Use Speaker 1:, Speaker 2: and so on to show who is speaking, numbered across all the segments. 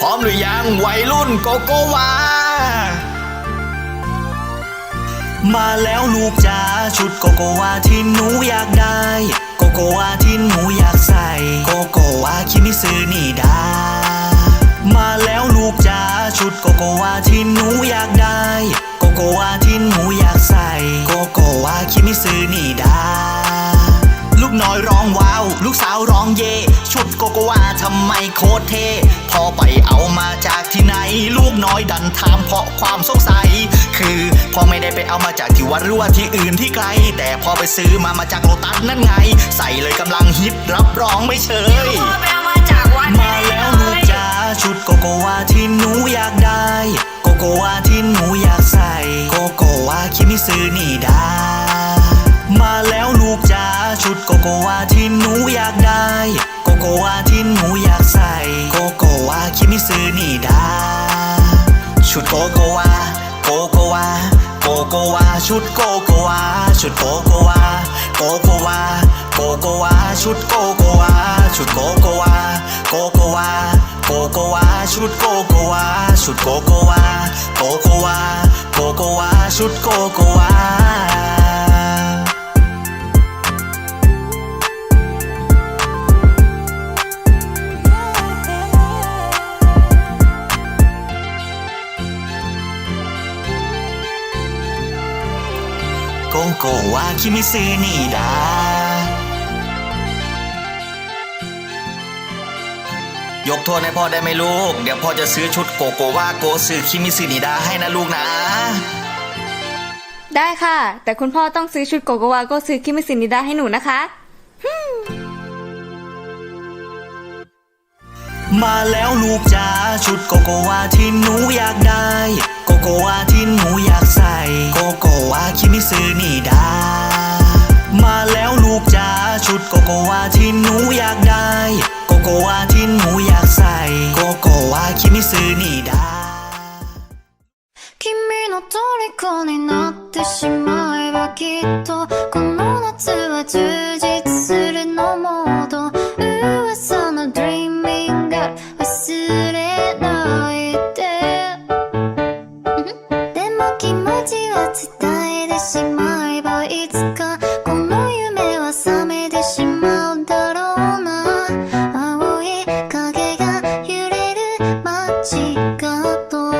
Speaker 1: พร้อมหรือยังวัยรุ่นโกโกวา มาแล้วลูกจ๋าชุดโกโกวาที่หนูอยากได้ โกโกวาที่หนูอยากใส่ โกโกวาคิมิซึนี่ได้ โคตรเท่พอไปเอามาจากที่ไหน ลูกน้อยดันถามเพราะความสงสัย คือพอไม่ได้ไปเอามาจากที่วัดหรือว่าที่อื่นที่ไกล แต่พอไปซื้อมามาจากโลตัสนั่นไง ใส่เลยกำลังฮิตรับรองไม่เชย
Speaker 2: พ่อไปเอามาจากวัด
Speaker 1: มาแล้ว โกโกวาโกโกวาโกโกวาชุดโกโกวาชุดโกโกวาโกโกวาโกโกวาชุดโกโกวาชุดโกโกวาโกโกวาโกโกวาชุดโกโกวาชุดโกโกวาโกโกวาโกโกวาชุดโกโกวา โกโกวาคิมิซึนี่ดายกโทษให้พ่อได้ไหมลูก เดี๋ยวพ่อจะซื้อชุดโกโกวาโกซึคิมิซึนิดาให้นะลูกนะ
Speaker 3: ได้ค่ะ แต่คุณพ่อต้องซื้อชุดโกโกวาโก็ซื้อคิมิซินิดาให้หนูนะคะ
Speaker 1: มาแล้วลูกจ๋าชุดโกโกวาที่หนูอยากได้โกโก วาที่หนูอยากใส่ โกโกวาคิมิซึนี่ดา มาแล้วลูกจ๋าชุดโกโกวาที่หนูอยากได้ โกโกวาที่หนูอยากใส่ โกโกวาคิมิซึนี่ดา
Speaker 4: 君の虜になってしまえばきっとこの夏は充実 街角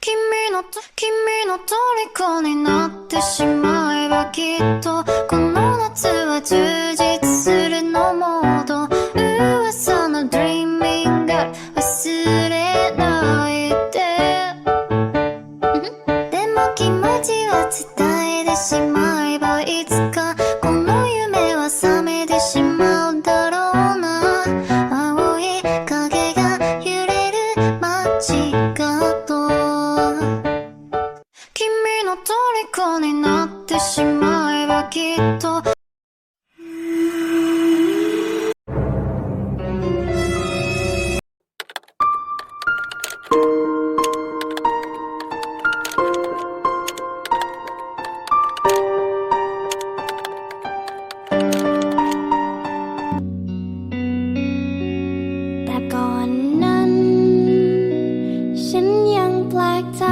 Speaker 4: 君のと君の虜になってしまえばきっとこの夏は充実きっとแต่ก่อนนั้น ฉันยังแปลกใจ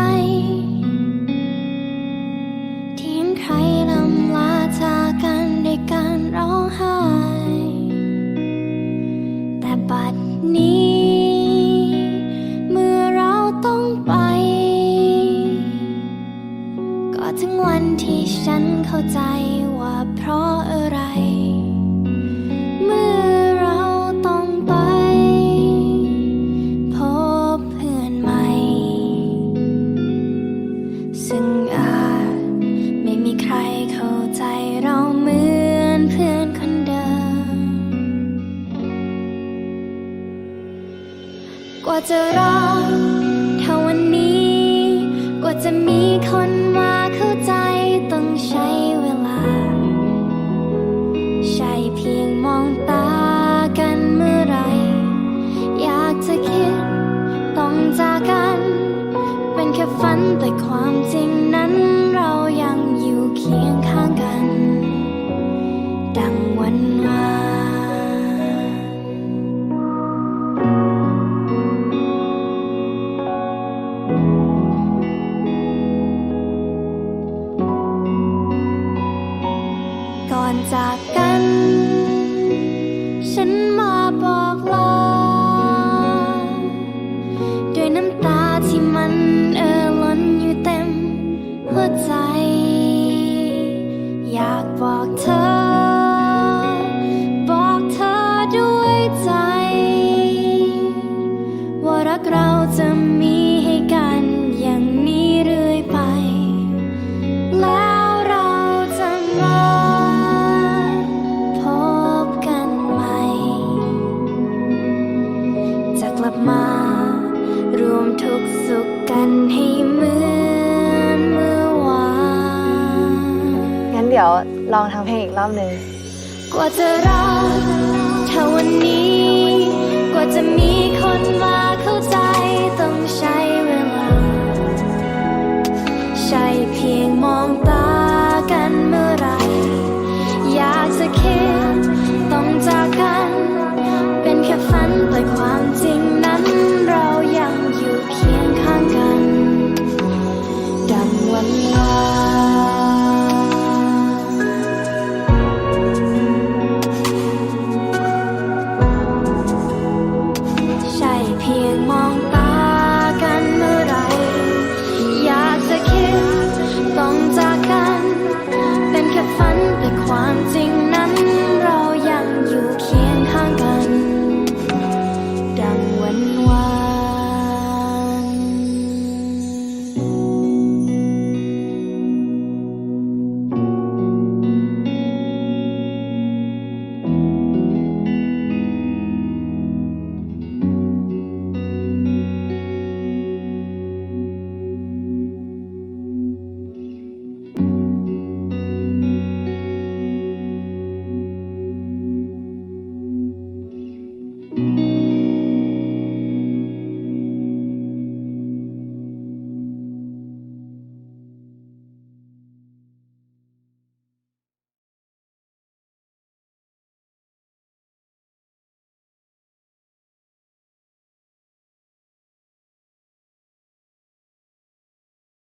Speaker 4: จะรอเท่าวันนี้ กว่าจะมีคนมาเข้าใจต้องใช้เวลา ใช่เพียงมองตากันเมื่อไร อยากจะคิดต้องจากกัน เป็นแค่ฝันแต่ความจริงนั้น จะมีให้กันอย่างนี้เรื่อยไป แล้วเราจะมาพบกันใหม่ จะกลับมารวมทุกข์สุขกันให้เหมือนเมื่อวาน
Speaker 2: งั้นเดี๋ยวลองทำเพลงอีกรอบหนึ่ง
Speaker 4: กว่าจะรักเท่าวันนี้ก ว่าจะมีคนมาเข้าใจ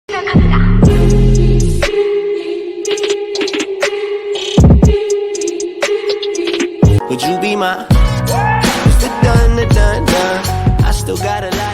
Speaker 5: Would you be my? It's the done, the done, done. I still got a lot